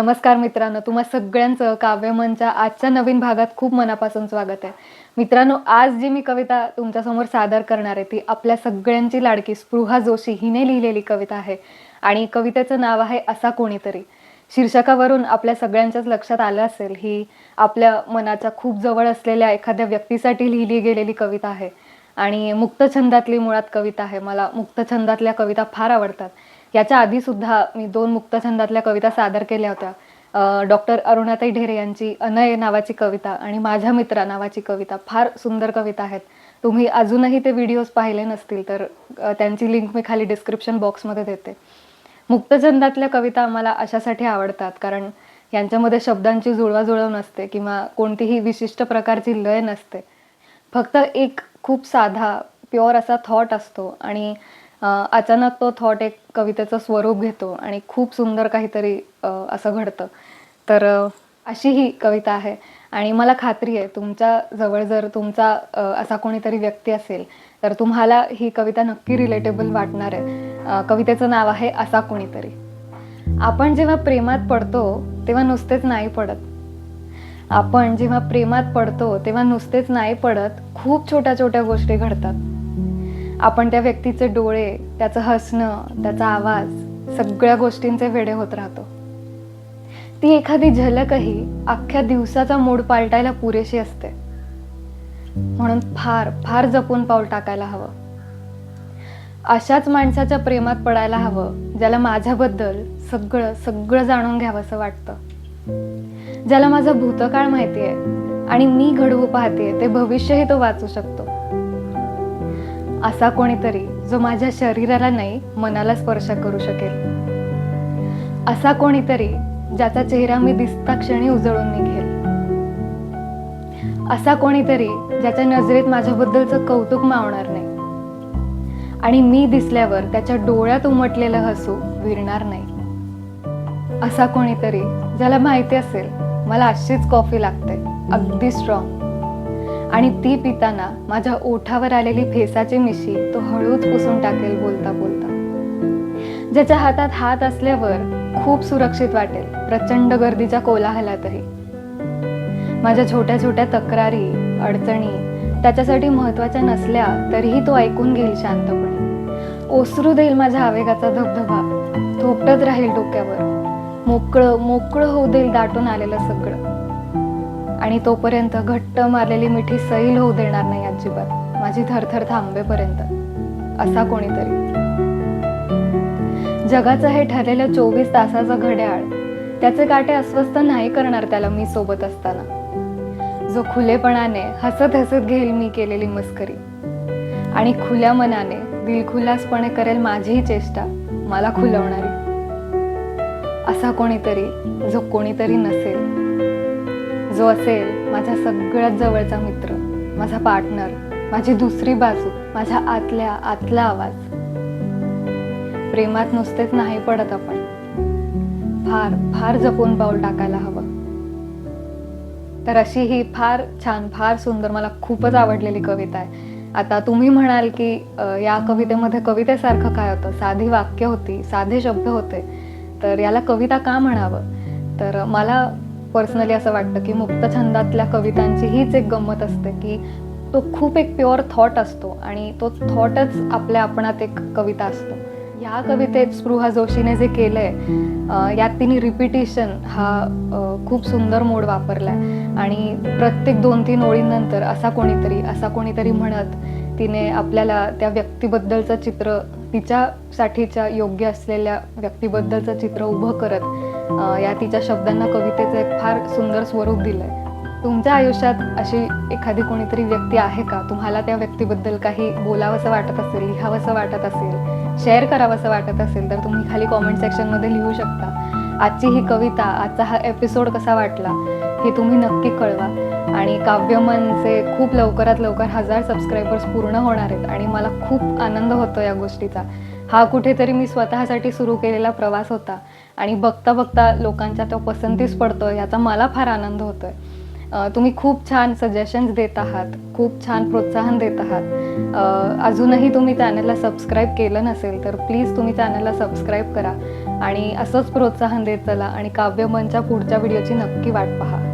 नमस्कार मित्रांनो तुम्हा सगळ्यांचं काव्यमनच्या आजच्या नवीन भागात खूप मनापासून स्वागत आहे. मित्रांनो आज जी मी कविता तुमच्यासमोर सादर करणार आहे ती आपल्या सगळ्यांची लाडकी स्पृहा जोशी हिने लिहिलेली कविता आहे आणि कवितेचं नाव आहे असा कोणीतरी. शीर्षकावरून आपल्या सगळ्यांच्याच लक्षात आलं असेल ही आपल्या मनाच्या खूप जवळ असलेल्या एखाद्या व्यक्तीसाठी लिहिली गेलेली कविता आहे. आणि मुक्तछंदातली मुळात कविता आहे. मला मुक्तछंदातल्या कविता फार आवडतात. याच्या आधी सुद्धा मी दोन मुक्तछंदातल्या कविता सादर केल्या होत्या. डॉक्टर अरुणाताई ढेरे यांची अनय नावाची कविता आणि माझ्या मित्रा नावाची कविता फार सुंदर कविता आहेत. तुम्ही अजूनही ते व्हिडिओज पाहिले नसतील तर त्यांची लिंक मी खाली डिस्क्रिप्शन बॉक्समध्ये देते. मुक्तछंदातल्या कविता मला अशासाठी आवडतात कारण यांच्यामध्ये शब्दांची जुळवाजुळव नसते किंवा कोणतीही विशिष्ट प्रकारची लय नसते. फक्त एक खूप साधा प्युअर असा थॉट असतो आणि अचानक तो थॉट एक कवितेचं स्वरूप घेतो आणि खूप सुंदर काहीतरी असं घडतं. तर अशी ही कविता आहे आणि मला खात्री आहे तुमच्या जवळ जर तुमचा असा कोणीतरी व्यक्ती असेल तर तुम्हाला ही कविता नक्की रिलेटेबल वाटणार आहे. कवितेचं नाव आहे असा कोणीतरी. आपण जेव्हा प्रेमात पडतो तेव्हा नुसतेच नाही पडत. आपण जेव्हा प्रेमात पडतो तेव्हा नुसतेच नाही पडत खूप छोट्या छोट्या गोष्टी घडतात. आपण त्या व्यक्तीचे डोळे त्याचं हसणं त्याचा आवाज सगळ्या गोष्टींचे वेडे होत राहतो. ती एखादी झलकही अख्ख्या दिवसाचा मूड पालटायला पुरेशी असते. म्हणून फार फार जपून पाऊल टाकायला हवं. अशाच माणसाच्या प्रेमात पडायला हवं ज्याला माझ्याबद्दल सगळं सगळं जाणून घ्यावंसं वाटतं. ज्याला माझा भूतकाळ माहिती आहे आणि मी घडवू पाहते ते भविष्यही तो वाचू शकतो. असा कोणीतरी जो माझ्या शरीराला नाही मनाला स्पर्श करू शकेल. असा कोणीतरी ज्याचा चेहरा मी दिसता क्षणी उजळून निघेल. असा कोणीतरी ज्याच्या नजरेत माझ्याबद्दलचं कौतुक मावणार नाही. आणि मी दिसल्यावर त्याच्या डोळ्यात उमटलेलं हसू विरणार नाही. असा कोणीतरी ज्याला माहिती असेल मला अशीच कॉफी लागते. अगदी स्ट्रॉंग आणि ती पिताना माझ्या ओठावर आलेली फेसाची मिशी तो हळूच पुसून टाकेल बोलता बोलता. ज्याच्या हातात हात असल्यावर खूप सुरक्षित वाटेल प्रचंड गर्दीच्या कोलाहलातही. माझ्या छोट्या छोट्या तक्रारी अडचणी त्याच्यासाठी महत्त्वाच्या नसल्या तरीही तो ऐकून घेईल शांतपणे. ओसरू देईल माझ्या आवेगाचा धबधबा. थोपटत राहील डोक्यावर. मोकळं मोकळं होऊ देईल दाटून आलेलं सगळं. आणि तोपर्यंत घट्ट मारलेली मिठी सैल होऊ देणार नाही अजिबात. माझी थरथर थांबेपर्यंत. असा कोणीतरी. जगाचं हे ठरलेलं चोवीस तासाचं घड्याळ. त्याचे काटे अस्वस्थ नाही करणार त्याला मी सोबत असताना. जो खुलेपणाने हसत हसत घेईल मी केलेली मस्करी. आणि खुल्या मनाने दिलखुलासपणे करेल माझीही चेष्टा मला खुलवणारी. असा कोणीतरी जो कोणीतरी नसेल. जो असेल माझ्या सगळ्यात जवळचा मित्र माझा पार्टनर माझी दुसरी बाजू माझ्या आतल्या आतला आवाज. प्रेमात नुसतेच नाही पडत आपण. फार फार जपून पाऊल टाकायला हवं. तर अशी ही फार छान फार सुंदर मला खूपच आवडलेली कविता आहे. आता तुम्ही म्हणाल की या कवितेमध्ये कवितेसारखं काय होतं? साधी वाक्य होती साधे शब्द होते. तर याला कविता का म्हणावं? तर मला पर्सनली असं वाटतं की मुक्तछंदातल्या कवितांची हीच एक गंमत असते की तो खूप एक प्युअर थॉट असतो आणि तो थॉटच आपल्या आपणात एक कविता असतो. या कवितेत स्पृहा जोशीने जे केलंय अं, यात तिने रिपिटेशन हा खूप सुंदर मोड वापरलाय. आणि प्रत्येक दोन तीन ओळींनंतर असा कोणीतरी असा कोणीतरी म्हणत तिने आपल्याला त्या व्यक्तीबद्दलचं चित्र तिच्यासाठीच्या योग्य असलेल्या व्यक्तीबद्दलचं चित्र उभं करत या तिच्या शब्दांना कवितेचं एक फार सुंदर स्वरूप दिलंय. तुमच्या आयुष्यात अशी एखादी कोणीतरी व्यक्ती आहे का? तुम्हाला त्या व्यक्तीबद्दल काही बोलावंसं वाटत असेल लिहावंसं वाटत असेल शेअर करावंसं वाटत असेल तर तुम्ही खाली कॉमेंट सेक्शनमध्ये लिहू शकता. आजची ही कविता आजचा हा एपिसोड कसा वाटला हे तुम्ही नक्की कळवा. आणि काव्यमनचे खूप लवकरात लवकर हजार सबस्क्रायबर्स पूर्ण होणार आहेत आणि मला खूप आनंद होतो या गोष्टीचा. हा कुठेतरी मी स्वतःसाठी सुरू केलेला प्रवास होता आणि बघता बघता लोकांच्या तो पसंतीस पडतोय याचा मला फार आनंद होतोय. तुम्ही खूप छान सजेशन्स देत आहात खूप छान प्रोत्साहन देत आहात. अजूनही तुम्ही चॅनलला सबस्क्राईब केलं नसेल तर प्लीज तुम्ही चॅनलला सबस्क्राईब करा आणि असंच प्रोत्साहन देत चला आणि काव्यमनच्या पुढच्या व्हिडिओची नक्की वाट पहा.